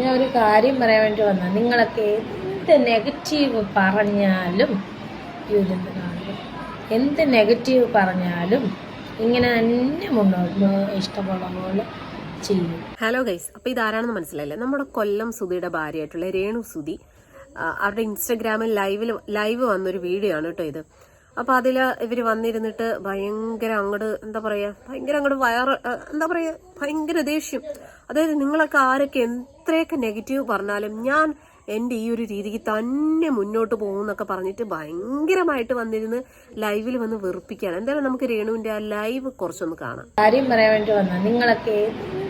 ഞാൻ ഒരു കാര്യം പറയാൻ വേണ്ടി വന്ന നിങ്ങളൊക്കെ എന്ത് നെഗറ്റീവ് പറഞ്ഞാലും കാണുക എന്ത് നെഗറ്റീവ് പറഞ്ഞാലും ഇങ്ങനെ തന്നെ മുന്നോട്ട് ഇഷ്ടമുള്ള പോലെ ചെയ്യും. ഹലോ ഗൈസ് അപ്പോൾ ഇതാരാണെന്ന് മനസ്സിലായില്ലേ? നമ്മുടെ കൊല്ലം സുധിയുടെ ഭാര്യയായിട്ടുള്ള രേണു സുധി അവരുടെ ഇൻസ്റ്റഗ്രാമിൽ ലൈവിൽ ലൈവ് വന്നൊരു വീഡിയോ ആണ് കേട്ടോ ഇത്. അപ്പോൾ അതിൽ ഇവർ വന്നിരുന്നിട്ട് ഭയങ്കര അങ്ങോട്ട് എന്താ പറയുക ഭയങ്കര അങ്ങോട്ട് വയറ് എന്താ പറയുക ഭയങ്കര ദേഷ്യം. അതായത് നിങ്ങളൊക്കെ ആരൊക്കെ എത്രയൊക്കെ നെഗറ്റീവ് പറഞ്ഞാലും ഞാൻ എന്റെ ഈ ഒരു രീതിക്ക് തന്നെ മുന്നോട്ട് പോകുന്നൊക്കെ പറഞ്ഞിട്ട് ഭയങ്കരമായിട്ട് വന്നിരുന്ന് ലൈവിൽ വന്ന് വെറുപ്പിക്കുകയാണ്. എന്തായാലും നമുക്ക് രേണുവിന്റെ ആ ലൈവ് കുറച്ചൊന്ന് കാണാം. കാര്യം പറയാൻ വേണ്ടി വന്ന നിങ്ങളൊക്കെ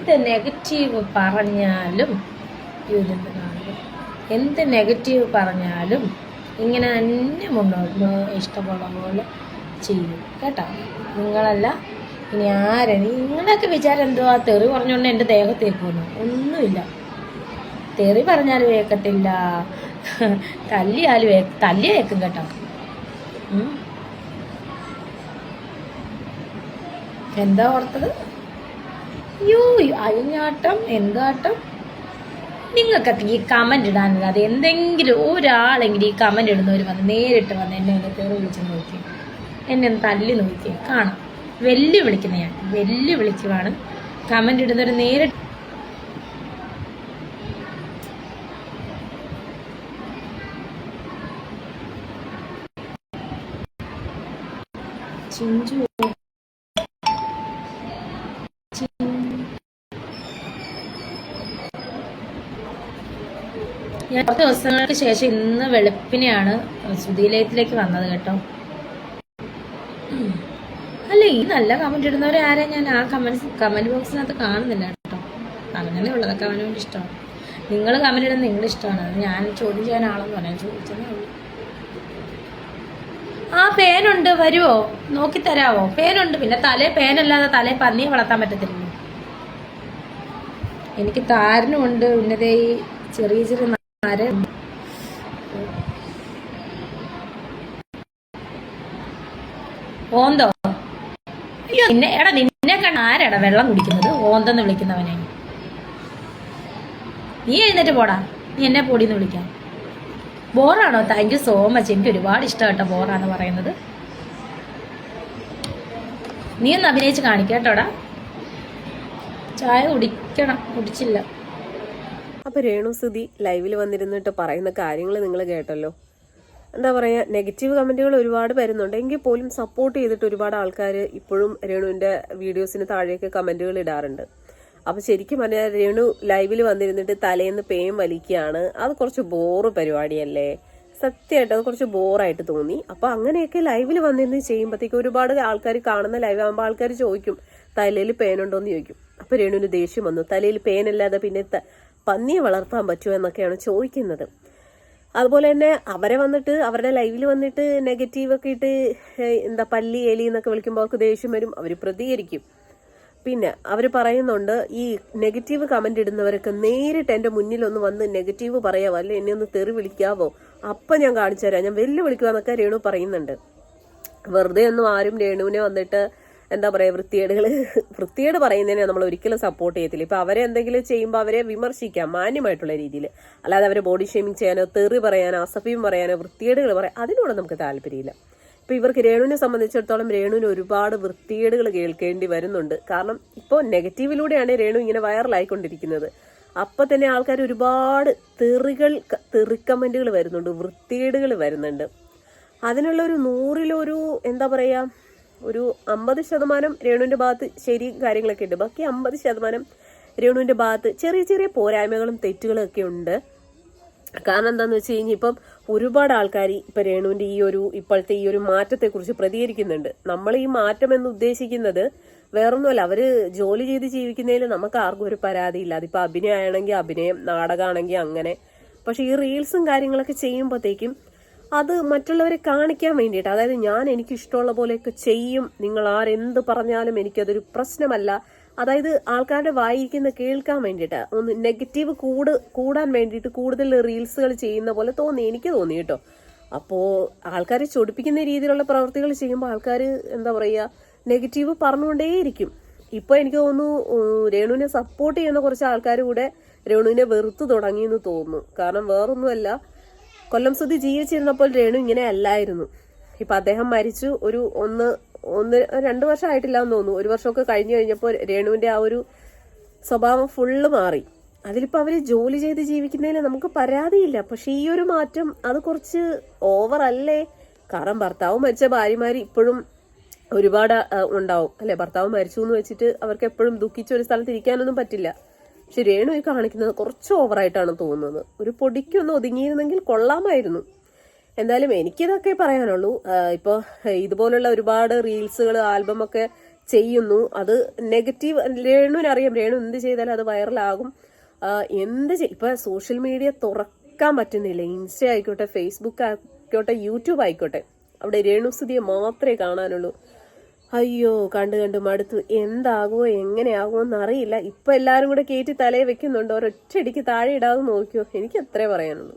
എന്ത് നെഗറ്റീവ് പറഞ്ഞാലും എന്ത് നെഗറ്റീവ് പറഞ്ഞാലും ഇങ്ങനെ തന്നെ മുന്നോട്ട് ഇഷ്ടമുള്ള പോലെ ചെയ്യും. കേട്ടോ? നിങ്ങളല്ല ഇനി ആരാണ് നിങ്ങളൊക്കെ വിചാരം എന്തുവാ? തെറി പറഞ്ഞുകൊണ്ട് എന്റെ ദേഹത്തേക്കുന്നു ഒന്നുമില്ല. തെറി പറഞ്ഞാൽ വേക്കത്തില്ല. തല്ലിയാലും വേ തല്ലി വേക്കും കേട്ടോ. എന്താ ഓർത്തത്? അയ്യോ അഴിഞ്ഞാട്ടം എന്താട്ടം? നിങ്ങൾക്കൊക്കെ ഈ കമന്റ് ഇടാനുള്ള അത് എന്തെങ്കിലും ഒരാളെങ്കിലും ഈ കമന്റ് ഇടുന്നവർ വന്ന് നേരിട്ട് വന്ന് എന്നെ ഒന്ന് കയറി വിളിച്ച് നോക്കി. എന്നെ ഒന്ന് തല്ലി നോക്കി. കാണാം. വെല്ലു വിളിക്കുന്ന ഞാൻ. വെല്ലു വിളിക്കുവാണ് കമന്റ് ഇടുന്നവർ നേരിട്ട് ചിഞ്ചു ഞാൻ കുറച്ച് ദിവസങ്ങൾക്ക് ശേഷം ഇന്ന് വെളുപ്പിനെയാണ് സുധീലയത്തിലേക്ക് വന്നത് കേട്ടോ. അല്ല ഈ നല്ല കമന്റ് ഇടുന്നവരെ ആരാ ഞാൻ ആ കമന്റ് കമന്റ് ബോക്സിനകത്ത് കാണുന്നില്ല കേട്ടോ. അങ്ങനെ ഉള്ളത് കമന്റ് ഇഷ്ടമാണ്. നിങ്ങൾ കമന്റ് ഇടുന്നത് നിങ്ങളുടെ ഇഷ്ടമാണ്. അത് ഞാൻ ചോദ്യം ചെയ്യാൻ ആളെന്ന് പറയാൻ ചോദിച്ചതേ ഉള്ളൂ. ആ പേനുണ്ട്. വരുവോ? നോക്കി തരാവോ? പേനുണ്ട്. പിന്നെ തലേ പേനല്ലാതെ തലേ പന്നിയെ വളർത്താൻ പറ്റത്തില്ലല്ലോ. എനിക്ക് താരനുമുണ്ട് ഉന്നതേ ഈ ചെറിയ ചെറിയ നാര ഓന്തോ? അയ്യോ നിന്നെ എടാ നിന്നെ കണ്ട ആരാടാ വെള്ളം കുടിക്കുന്നത്? ഓന്തെന്ന് വിളിക്കുന്നവനെ. നീ എഴുന്നേറ്റ് പോടാ. നീ എന്നെ പൊടിന്ന് വിളിക്കാം ബോറാണോ? താങ്ക് യു സോ മച്ച് എനിക്ക് ഒരുപാട് ഇഷ്ടം കേട്ടോ ബോറാന്ന് പറയുന്നത്. നീ ഒന്ന് അഭിനയിച്ച് കാണിക്കട്ടോടാ ചായ കുടിക്കണം. കുടിച്ചില്ല. അപ്പൊ രേണുസുതി ലൈവിൽ വന്നിരുന്നിട്ട് പറയുന്ന കാര്യങ്ങൾ നിങ്ങൾ കേട്ടല്ലോ. എന്താ പറയാ നെഗറ്റീവ് കമന്റുകൾ ഒരുപാട് വരുന്നുണ്ട്. എങ്കിൽ പോലും സപ്പോർട്ട് ചെയ്തിട്ട് ഒരുപാട് ആൾക്കാർ ഇപ്പോഴും രേണുവിന്റെ വീഡിയോസിന് താഴെയൊക്കെ കമന്റുകൾ ഇടാറുണ്ട്. അപ്പോൾ ശരിക്കും പറഞ്ഞാൽ രേണു ലൈവിൽ വന്നിരുന്നിട്ട് തലേന്ന് പേയും വലിക്കുകയാണ്. അത് കുറച്ച് ബോറ് പരിപാടിയല്ലേ? സത്യമായിട്ട് അത് കുറച്ച് ബോറായിട്ട് തോന്നി. അപ്പോൾ അങ്ങനെയൊക്കെ ലൈവിൽ വന്നിരുന്ന് ചെയ്യുമ്പോഴത്തേക്ക് ഒരുപാട് ആൾക്കാർ കാണുന്ന ലൈവ് ആകുമ്പോൾ ആൾക്കാർ ചോദിക്കും തലയിൽ പേനുണ്ടോന്ന് ചോദിക്കും. അപ്പോൾ രേണുവിന് ദേഷ്യം വന്നു. തലയിൽ പേനല്ലാതെ പിന്നെ പന്നിയെ വളർത്താൻ പറ്റുമോ എന്നൊക്കെയാണ് ചോദിക്കുന്നത്. അതുപോലെ തന്നെ അവരെ വന്നിട്ട് അവരുടെ ലൈവിൽ വന്നിട്ട് നെഗറ്റീവ് ഒക്കെ ഇട്ട് എന്താ പല്ലി എലി എന്നൊക്കെ വിളിക്കുമ്പോൾ അവർക്ക് ദേഷ്യം വരും അവർ പ്രതികരിക്കും. പിന്നെ അവർ പറയുന്നുണ്ട് ഈ നെഗറ്റീവ് കമന്റ് ഇടുന്നവരൊക്കെ നേരിട്ട് എന്റെ മുന്നിൽ ഒന്ന് വന്ന് നെഗറ്റീവ് പറയാവോ? അല്ലെ എന്നെ ഒന്ന് തെറി വിളിക്കാവോ? അപ്പം ഞാൻ കാണിച്ചു തരാം. ഞാൻ വെല്ലു വിളിക്കുവാന്നൊക്കെ രേണു പറയുന്നുണ്ട്. വെറുതെ ഒന്നും ആരും രേണുവിനെ വന്നിട്ട് എന്താ പറയാ വൃത്തികേടുകൾ വൃത്തികേട് പറയുന്നതിനെ നമ്മൾ ഒരിക്കലും സപ്പോർട്ട് ചെയ്യത്തില്ല. ഇപ്പൊ അവരെ എന്തെങ്കിലും ചെയ്യുമ്പോൾ അവരെ വിമർശിക്കാം മാന്യമായിട്ടുള്ള രീതിയിൽ അല്ലാതെ അവരെ ബോഡി ഷെയ്മിങ് ചെയ്യാനോ തെറി പറയാനോ അസഭ്യം പറയാനോ വൃത്തികേടുകൾ പറയാൻ അതിനോട് നമുക്ക് താല്പര്യമില്ല. ഇപ്പൊ ഇവർക്ക് രേണുവിനെ സംബന്ധിച്ചിടത്തോളം രേണുവിന് ഒരുപാട് വൃത്തികേടുകൾ കേൾക്കേണ്ടി വരുന്നുണ്ട്. കാരണം ഇപ്പോൾ നെഗറ്റീവിലൂടെയാണ് രേണു ഇങ്ങനെ വൈറലായിക്കൊണ്ടിരിക്കുന്നത്. അപ്പൊ തന്നെ ആൾക്കാർ ഒരുപാട് തെറികൾ തെറി കമന്റുകൾ വരുന്നുണ്ട് വൃത്തികേടുകൾ വരുന്നുണ്ട്. അതിനുള്ള ഒരു നൂറിലൊരു എന്താ പറയാ ഒരു അമ്പത് ശതമാനം രേണുവിന്റെ ഭാഗത്ത് ശരി കാര്യങ്ങളൊക്കെ ഉണ്ട്. ബാക്കി അമ്പത് ശതമാനം രേണുവിന്റെ ഭാഗത്ത് ചെറിയ ചെറിയ പോരായ്മകളും തെറ്റുകളും ഒക്കെ ഉണ്ട്. കാരണം എന്താന്ന് വെച്ച് കഴിഞ്ഞാൽ ഇപ്പം ഒരുപാട് ആൾക്കാർ ഇപ്പം രേണുവിന്റെ ഈ ഒരു ഇപ്പോഴത്തെ ഈ ഒരു മാറ്റത്തെക്കുറിച്ച് പ്രതികരിക്കുന്നുണ്ട്. നമ്മൾ ഈ മാറ്റം എന്ന് ഉദ്ദേശിക്കുന്നത് വേറൊന്നുമല്ല. അവർ ജോലി ചെയ്ത് ജീവിക്കുന്നതിൽ നമുക്ക് ആർക്കും ഒരു പരാതിയില്ല അതിപ്പോൾ അഭിനയമാണെങ്കിൽ അഭിനയം നാടകമാണെങ്കിൽ അങ്ങനെ. പക്ഷേ ഈ റീൽസും കാര്യങ്ങളൊക്കെ ചെയ്യുമ്പോഴത്തേക്കും അത് മറ്റുള്ളവരെ കാണിക്കാൻ വേണ്ടിയിട്ട് അതായത് ഞാൻ എനിക്ക് ഇഷ്ടമുള്ള പോലെയൊക്കെ ചെയ്യും നിങ്ങൾ ആരെന്ത് പറഞ്ഞാലും എനിക്കതൊരു പ്രശ്നമല്ല. അതായത് ആൾക്കാരുടെ വായിക്കുന്ന കേൾക്കാൻ വേണ്ടിയിട്ട് ഒന്ന് നെഗറ്റീവ് കൂട് കൂടാൻ വേണ്ടിയിട്ട് കൂടുതൽ റീൽസുകൾ ചെയ്യുന്ന പോലെ തോന്നി എനിക്ക് തോന്നി കേട്ടോ. അപ്പോൾ ആൾക്കാരെ ചൊടിപ്പിക്കുന്ന രീതിയിലുള്ള പ്രവൃത്തികൾ ചെയ്യുമ്പോൾ ആൾക്കാർ എന്താ പറയുക നെഗറ്റീവ് പറഞ്ഞുകൊണ്ടേയിരിക്കും. ഇപ്പോൾ എനിക്ക് തോന്നുന്നു രേണുവിനെ സപ്പോർട്ട് ചെയ്യുന്ന കുറച്ച് ആൾക്കാർ കൂടെ രേണുവിനെ വെറുത്തു തുടങ്ങിയെന്ന് തോന്നുന്നു. കാരണം വേറൊന്നുമല്ല കൊല്ലം സുധി ജീവിച്ചിരുന്നപ്പോൾ രേണു ഇങ്ങനെ അല്ലായിരുന്നു. ഇപ്പൊ അദ്ദേഹം മരിച്ചു. ഒരു ഒന്ന് ഒന്ന് രണ്ട് വർഷം ആയിട്ടില്ല എന്ന് തോന്നുന്നു. ഒരു വർഷമൊക്കെ കഴിഞ്ഞു കഴിഞ്ഞപ്പോൾ രേണുവിന്റെ ആ ഒരു സ്വഭാവം ഫുള്ള് മാറി. അതിലിപ്പോ അവർ ജോലി ചെയ്ത് ജീവിക്കുന്നതിന് നമുക്ക് പരാതിയില്ല. പക്ഷെ ഈ ഒരു മാറ്റം അത് കുറച്ച് ഓവർ അല്ലേ? കാരണം ഭർത്താവ് മരിച്ച ഭാര്യമാർ ഇപ്പോഴും ഒരുപാട് ഉണ്ടാവും. അല്ലെ? ഭർത്താവ് മരിച്ചു എന്ന് വെച്ചിട്ട് അവർക്ക് എപ്പോഴും ദുഃഖിച്ച ഒരു സ്ഥലത്ത് ഇരിക്കാനൊന്നും പറ്റില്ല. പക്ഷെ രേണു ഈ കാണിക്കുന്നത് കുറച്ച് ഓവറായിട്ടാണ് തോന്നുന്നത്. ഒരു പൊടിക്കൊന്ന് ഒതുങ്ങിയിരുന്നെങ്കിൽ കൊള്ളാമായിരുന്നു. എന്തായാലും എനിക്കിതൊക്കെ പറയാനുള്ളൂ. ഇപ്പോൾ ഇപ്പൊ ഇതുപോലുള്ള ഒരുപാട് റീൽസുകൾ ആൽബം ഒക്കെ ചെയ്യുന്നു. അത് നെഗറ്റീവ് രേണുവിനറിയാം. രേണു എന്ത് ചെയ്താലും അത് വൈറലാകും. എന്ത് ഇപ്പൊ സോഷ്യൽ മീഡിയ തുറക്കാൻ പറ്റുന്നില്ല. ഇൻസ്റ്റ ആയിക്കോട്ടെ ഫേസ്ബുക്ക് ആയിക്കോട്ടെ യൂട്യൂബ് ആയിക്കോട്ടെ. അവിടെ രേണുസുതിയെ മാത്രമേ കാണാനുള്ളൂ. അയ്യോ കണ്ടു കണ്ടു മടുത്തു. എന്താകുമോ എങ്ങനെയാകുമോ എന്നറിയില്ല. ഇപ്പൊ എല്ലാവരും കൂടെ കയറ്റി തലയിൽ വെക്കുന്നുണ്ട്. ഒരൊറ്റയടിക്ക് താഴെ ഇടാതെ നോക്കിയോ? എനിക്ക് അത്രേ പറയാനുള്ളൂ.